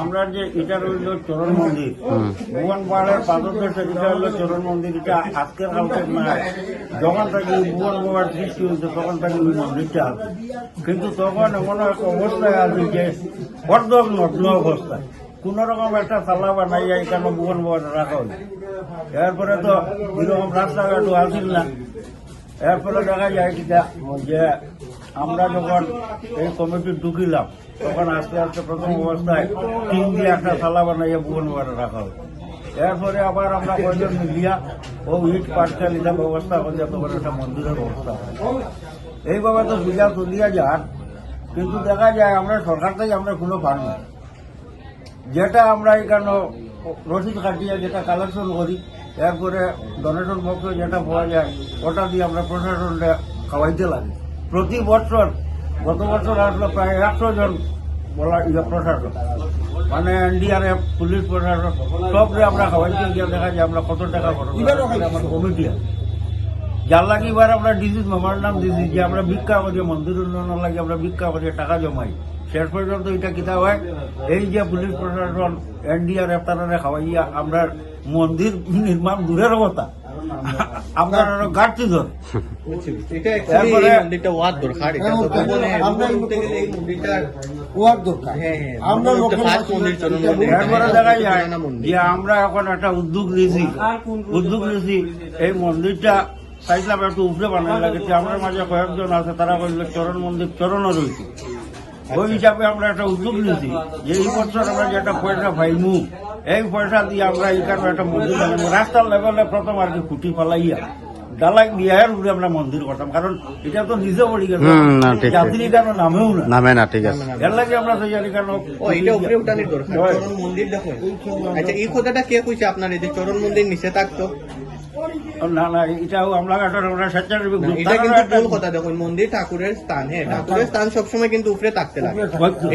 আমরা যে এটা রইল চরণ মন্দির ভুবন পাহাড়ের পাদদেশে যেটা হলো চরণ মন্দির, এটা আজকের কালকে নয় যখন থেকে ভুবন বাবার সৃষ্টি হয়েছে, তখন থেকে ওই মন্দিরটা আছে কিন্তু তখন এমন এক অবস্থায় আছে যে অর্ধক নগ্ন অবস্থায়। কোন রকম একটা তালা বানাইয়া এখানে ভুবন বাবাটা রাখা হয়েছে এরপরে তো এরকম রাস্তাঘাটও আসিল না। এরপরে দেখা যায় যে আমরা যখন এই কমিটি ঢুকিলাম, তখন আস্তে আস্তে প্রথম অবস্থায় টিন দিয়ে একটা থালা বানাইয়া ভুবন বারে রাখা হয় এরপরে আবার আমরা কয়জন মিলিয়া ও ইট পাটকা লিখা ব্যবস্থা করে তখন একটা মন্দিরের ব্যবস্থা এইভাবে তো সুবিধা তুলিয়া যান কিন্তু দেখা যায় আমরা সরকার থেকে আমরা কোনো পাই না। যেটা আমরা এখানে রসিদ কাটিয়ে যেটা কালেকশন করি, এরপরে ডোনেশন পক্ষে যেটা পাওয়া যায়, ওটা দিয়ে আমরা প্রশাসনটা খাওয়াইতে লাগে। প্রতি বছর গত বছর আসলো প্রায় একশো জন বলা ইয়ে প্রশাসন মানে এনডিআরএফ পুলিশ প্রশাসন সবরে আমরা খাওয়াইতে গিয়ে দেখা যায় আমরা কত টাকা খরচ। কমিটি আছে। যার লাগে এবার আমরা ডিজিজ মেমোরান্ডাম দিছি যে আমরা ভিক্ষা করি মন্দির উন্নয়নের লাগে আমরা ভিক্ষা করি টাকা জমাই। শেষ পর্যন্ত এটা কিতা হয়? এই যে পুলিশ প্রশাসন এনডিআরএফ তারা খাওয়াইয়া আমরা মন্দির নির্মাণ দূরের কথা। ঘাটতি ধর। আমরা- দরকার হ্যাঁ হ্যাঁ আমরা এখন একটা উদ্যোগ নিয়েছি। উদ্যোগ নিয়েছি। এই মন্দিরটা চাইছিলাম একটু উপরে বানানো লাগেছে আমার মাঝে কয়েকজন আছে তারা বলল চরণ মন্দির চরণও রয়েছে। ওই হিসাবে আমরা একটা উদ্যোগ নিয়েছি। যে এই বছর আমরা যেটা পয়সা পাইমু এই পয়সা দিয়ে আমরা এখানে একটা মন্দির বানাবো। রাস্তার লেভেলে প্রথম আর কি খুঁটি ফালাইয়া ডালাই দিয়ে উপরে আমরা মন্দির করতাম। কারণ এটা তো নিজে পড়ি গেছে। হুম, না, ঠিক, ঠিক। যাত্রী কেন নামেও না। নামে না ঠিক আছে। এর লাগে আমরা সেই কেন ও এটা উপরে উঠানোর দরকার। চরণ মন্দির দেখো। আচ্ছা এই কথাটা কে কইছে আপনার? এই যে চরণ মন্দির নিচে থাকতো না না এটাও আমরা স্বেচ্ছাসেবী এটা কিন্তু ভুল কথা দেখুন মন্দির ঠাকুরের স্থান হ্যাঁ ঠাকুরের স্থান সবসময় কিন্তু উপরে থাকতে লাগে।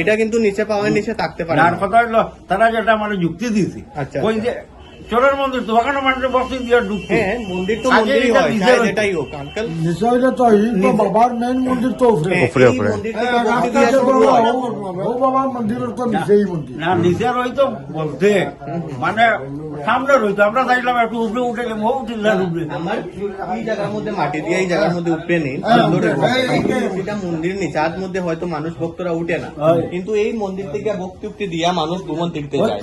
এটা কিন্তু নিচে পাওয়ার নিচে থাকতে পারে আর কথা হলো তারা যেটা মানে যুক্তি দিয়েছে আচ্ছা। ওই যে চোরের মন্দির তো ওখানে বক্সি দিয়ে ঢুকছে হ্যাঁ মন্দির তো মন্দিরই হয় নিচে চাই যেটাই হোক আঙ্কেল তো এই তো বাবার মেন মন্দির তো উপরে। হ্যাঁ, উপরে, উপরে। হ্যাঁ। ও বাবার মন্দিরের তো নিচেই মন্দির। না নিচে রইতো বলতে। মানে সামনে রইতো আমরা চাইলাম একটু উপরে উঠে গেলাম ও উঠিল না উপরে। আমার এই জায়গার মধ্যে মাটি দিয়ে এই জায়গার মধ্যে উপরে নেই হ্যাঁ, এই মন্দির। নিচাঁদ মধ্যে হয়তো মানুষ ভক্তরা উঠে না। কিন্তু এই মন্দির থেকে ভক্তি উক্তি দিয়া মানুষ ভ্রমণ তীর্থে যায়।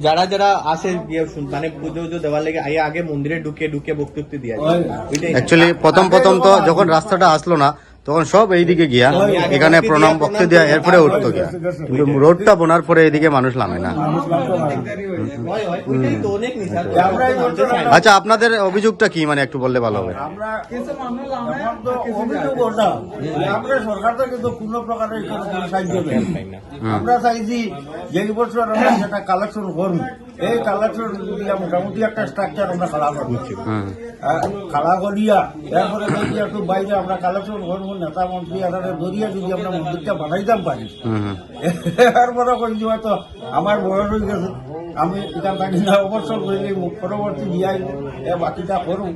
যারা যারা আসে গিয়ে শুন- মানে পুজো পুজো দেওয়ার লেগে আগে আগে মন্দিরে ঢুকে ঢুকে বক্তব্য দিয়ে অ্যাকচুয়ালি প্রথম প্রথম তো যখন রাস্তাটা আসলো না তখন সব এইদিকে গিয়া এখানে প্রণাম ভক্তি দিয়া এরপরে উঠতো গিয়া। কিন্তু রোডটা বোনার পরে এইদিকে মানুষ নামে না। আচ্ছা আপনাদের অভিযোগটা কি? মানে একটু বললে ভালো হবে। আমরা চাইছি যে বছর যেটা কালেকশন করব এই মোটামুটি একটা স্ট্রাকচার আমরা খাড়া করব হুম। করিয়া এরপরে একটু বাইরে আমরা কালেকশন করব। নেতা মন্ত্রী আর ধরিয়া যদি আমরা মন্দিরটা বানাইতাম পারি। এরপরে কইছি হয়তো আমার বয়স হয়ে গেছে আমি এখান থাকি না অবসর করিলে পরবর্তী বিয়াই এ বাকিটা করুন।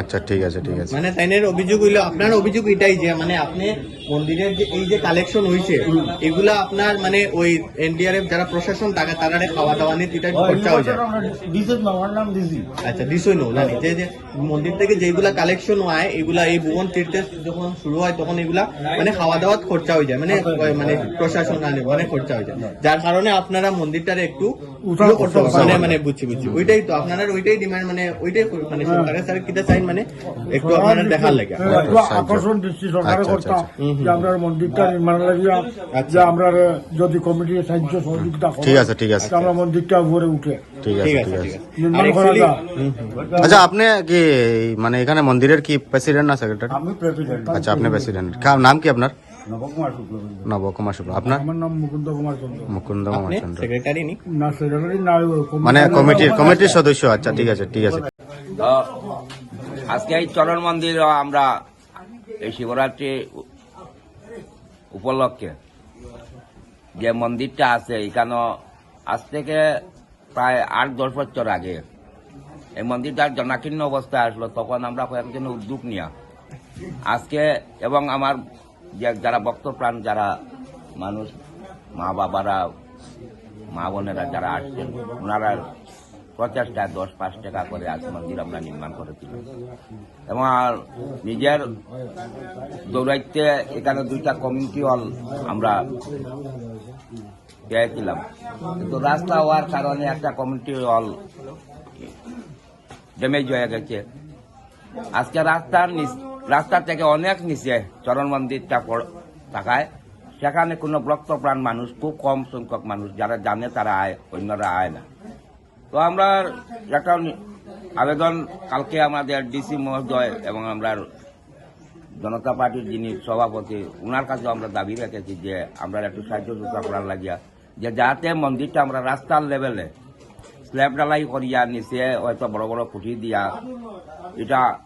আচ্ছা ঠিক আছে ঠিক আছে। মানে তাইনের অভিযোগ হইল আপনার অভিযোগ এটাই যে মানে আপনি মন্দিরের যে এই যে কালেকশন হইছে এগুলা আপনার মানে ওই এনডিআরএফ যারা প্রশাসন তারা তারা খাওয়া দাওয়া নিয়ে এটা খরচা হয়ে যায় দিছে আমার নাম দিছি। আচ্ছা দিছই নো যে যে মন্দির থেকে যেগুলা কালেকশন হয় এগুলা এই ভুবন তীর্থে যখন শুরু হয় তখন এগুলা মানে খাওয়া দাওয়া খরচা হয়ে যায় মানে মানে প্রশাসন আনে মানে খরচা হয়ে যায়। যার কারণে আপনারা মন্দিরটারে একটু। মানে মানে বুঝছি বুঝছি। ওইটাই তো আপনারা ওইটাই ডিমান্ড মানে ওইটাই মানে সরকারের স্যার কিটা চাই মানে একটু আপনারা দেখার লাগে। আকর্ষণ দৃষ্টি সরকারে আচ্ছা, করতাম আচ্ছা, যে আমরা মন্দিরটা নির্মাণ লাগিয়া যে আমরা যদি কমিটির সাহায্য সহযোগিতা ঠিক আছে, ঠিক আছে। আমরা মন্দিরটা উপরে উঠে। ঠিক আছে ঠিক আছে। আচ্ছা আপনি কি মানে এখানে মন্দিরের কি প্রেসিডেন্ট না সেক্রেটারি আমি প্রেসিডেন্ট আচ্ছা আপনি প্রেসিডেন্ট নাম কি আপনার? নবকুমার শুক্ল আপনার? আমার নাম মুকুন্দ কুমার চন্দ্র। মুকুন্দ কুমার চন্দ্র। সেক্রেটারি না? সেক্রেটারি না মানে কমিটির কমিটির সদস্য। আচ্ছা ঠিক আছে ঠিক আছে। আজকে এই চরণ মন্দির আমরা এই শিবরাত্রি উপলক্ষে যে মন্দিরটা আছে এখানে আজ থেকে প্রায় আট দশ বছর আগে এই মন্দিরটার জনাকীর্ণ অবস্থায় আসলো। তখন আমরা কয়েকজন উদ্যোগ নিয়া আজকে এবং আমার যারা ভক্ত প্রাণ যারা মানুষ, মা বাবারা, মা বোনেরা যারা আসছেন, ওনারা প্রচেষ্টায় দশ, পাঁচ টাকা করে আজ মন্দির আমরা নির্মাণ করেছিলাম। এবং নিজের দৌড়াইতে এখানে দুইটা কমিউনিটি হল আমরা পেয়েছিলাম। কিন্তু রাস্তা হওয়ার কারণে একটা কমিউনিটি হল ড্যামেজ হয়ে গেছে। আজকে রাস্তার রাস্তা থেকে অনেক নিচে চরণ মন্দিরটা পড়- থাকায় সেখানে কোনো ব্রক্ত প্রাণ মানুষ, খুব কম সংখ্যক মানুষ যারা জানে তারা আয়, অন্যরা আয় না। তো আমরা একটা আবেদন, কালকে আমাদের ডিসি মহোদয় এবং আমরা জনতা পার্টির যিনি সভাপতি ওনার কাছে আমরা দাবি রেখেছি যে আমরা একটু সাহায্য সহযোগিতা করার লাগিয়া, যে যাতে মন্দিরটা আমরা রাস্তার লেভেলে স্ল্যাব ঢালাই করিয়া নিচে হয়তো বড় বড় খুঁটি দিয়া, এটা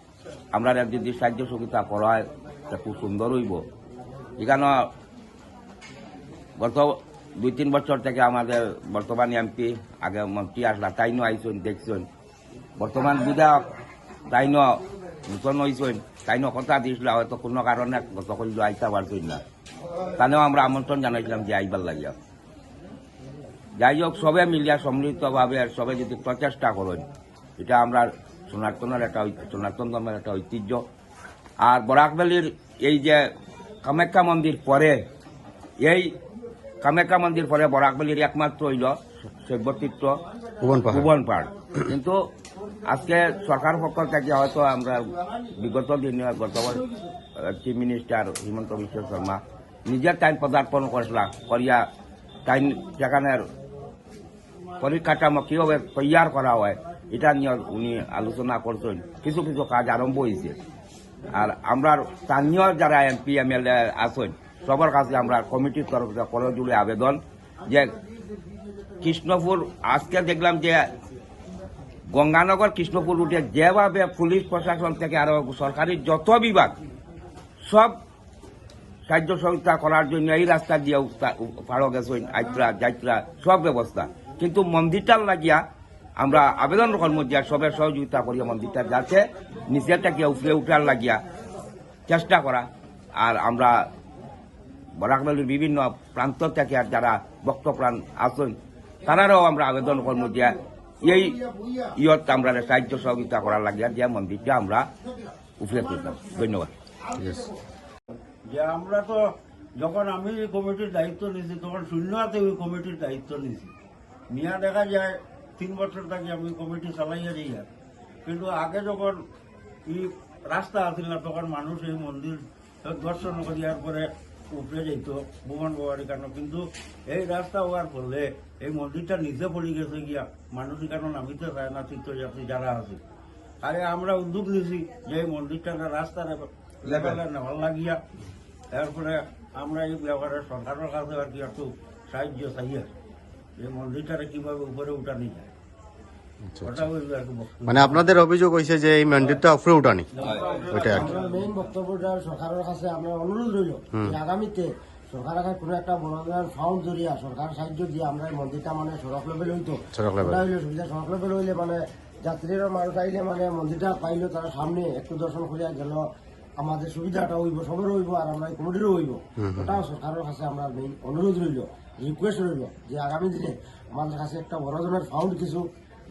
আমরা যদি সাহায্য সহযোগিতা করা হয় তা খুব সুন্দর হইব। এখানে গত দুই তিন বছর থেকে আমাদের বর্তমান এমপি, আগে মন্ত্রী আসলা, তাইনও আইসন দেখছেন। বর্তমান বিধায়ক তাইনও নূতন হয়েছেন তাইনও কথা দিয়েছিল, হয়তো কোনো কারণে গত করলে আইতা পারছেন না। তানেও আমরা আমন্ত্রণ জানাইছিলাম যে আইবার লাগিয়া। যাই হোক, সবে মিলিয়া সম্মিলিতভাবে সবে যদি প্রচেষ্টা করেন, এটা আমরা সনাতনের একটা সনাতন ধর্মের একটা ঐতিহ্য। আর বরাকবেলির এই যে কামাখ্যা মন্দির পরে এই কামাখ্যা মন্দির পরে বরাকবেলির একমাত্র হইল শৈবতীর্থ ভুবন পাহাড়। কিন্তু আজকে সরকার পক্ষ থেকে হয়তো আমরা বিগত দিনে গত চিফ মিনিস্টার হিমন্ত বিশ্ব শর্মা নিজের টাইম পদার্পণ করছিল করিয়া টাইম সেখানের পরিকাঠামো কীভাবে তৈয়ার করা হয় এটা নিয়ে উনি আলোচনা করছেন। কিছু কিছু কাজ আরম্ভ হয়েছে। আর আমরা স্থানীয় যারা এমপি এমএলএ আছেন, সবার কাছে আমরা কমিটির তরফ থেকে করে জুড়ে আবেদন যে কৃষ্ণপুর, আজকে দেখলাম যে গঙ্গানগর, কৃষ্ণপুর রুটে যেভাবে পুলিশ প্রশাসন থেকে আরও সরকারি যত বিভাগ, সব সাহায্য সহযোগিতা করার জন্য এই রাস্তা দিয়ে পাড়ো গেছেন আইত্রা যাত্রা সব ব্যবস্থা। কিন্তু মন্দিরটার লাগিয়া আমরা আবেদন করব যে সবের সহযোগিতা করিয়া মন্দিরটা যাচ্ছে। নিচে থেকে উপরে উঠার লাগিয়া চেষ্টা করা। আর আমরা বরাকবালির বিভিন্ন প্রান্ত থেকে আর যারা ভক্ত প্রাণ আছেন তারারও আমরা আবেদন করব যে এই ইয়ত আমরা সাহায্য সহযোগিতা করার লাগিয়া যে মন্দিরটা আমরা উপরে তুলতাম ধন্যবাদ। যে আমরা তো যখন আমি কমিটির দায়িত্ব নিয়েছি তখন শূন্য হাতে ওই কমিটির দায়িত্ব নিয়েছি। নিয়ে দেখা যায় তিন বছর থেকে আমি কমিটি চালাইয়া যাই আর কিন্তু আগে যখন ই রাস্তা আছিল না তখন মানুষ এই মন্দির দর্শন করিয়ার পরে উপরে যাইত ভুবন বাবার কারণ কিন্তু এই রাস্তা হওয়ার ফলে এই মন্দিরটা নিজে পড়ে গেছে গিয়া মানুষ এখানে নামিতে চায় না তীর্থযাত্রী যারা আছে? আরে আমরা উদ্যোগ নিয়েছি যে এই মন্দিরটা রাস্তা লেভেলে নেওয়ার লাগিয়া। এরপরে আমরা এই ব্যাপারে সরকারের কাছে আর কি একটু সাহায্য চাই আর এই মন্দিরটারে কীভাবে উপরে উঠানি যায় আচ্ছা, ওটা হইল আর কি বক্তব্য। মানে আপনাদের অভিযোগ হয়েছে যে এই মন্দিরটা উপরে উঠানি। ওইটাই আর কি। মেইন বক্তব্যটা সরকারের কাছে আমরা অনুরোধ রইল যে আগামীতে সরকারের কাছে কোনো একটা বড় ফাউন্ড জরিয়া সরকার সাহায্য দিয়ে আমরা এই মন্দিরটা মানে সড়ক লেভেল হইতো। সড়ক হইলে সুবিধা সড়ক লেভেল হইলে মানে যাত্রীরা মানুষ আইলে মানে মন্দিরটা পাইলো তারা সামনে একটু দর্শন করিয়া গেল আমাদের সুবিধাটা হইব সবের হইব আর আমরা কমিটিরও হইব। ওটাও সরকারের কাছে আমরা মেইন অনুরোধ রইল রিকোয়েস্ট রইল যে আগামী দিনে আমাদের কাছে একটা বড় ধরনের ফাউন্ড কিছু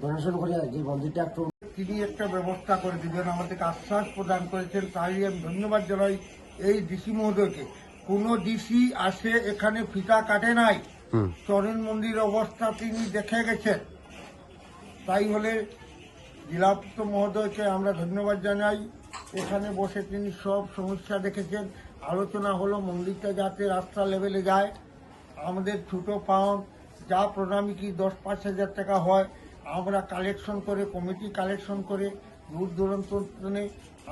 ডোনেশন করিয়া যে মন্দিরটা একটু তিনি একটা ব্যবস্থা করে দিবেন আমাদেরকে আশ্বাস প্রদান করেছেন। তাই আমি ধন্যবাদ জানাই এই ডিসি মহোদয়কে। কোন ডিসি আসে এখানে ফিতা কাটে নাই। চরণ মন্দির অবস্থা তিনি দেখে গেছেন। তাই হলে জেলাপুত্র মহোদয়কে আমরা ধন্যবাদ জানাই। এখানে বসে তিনি সব সমস্যা দেখেছেন। আলোচনা হলো মন্দিরটা যাতে রাস্তা লেভেলে যায়। আমাদের ছোট পাউন্ড যা প্রণামী কি দশ পাঁচ হাজার টাকা হয় আমরা কালেকশন করে কমিটি কালেকশন করে দূর দূরান্ত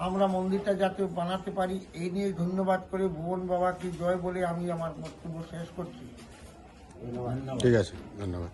আমরা মন্দিরটা যাতে বানাতে পারি এই নিয়ে ধন্যবাদ করে ভুবন বাবাকে জয় বলে আমি আমার বক্তব্য শেষ করছি। ঠিক আছে ধন্যবাদ।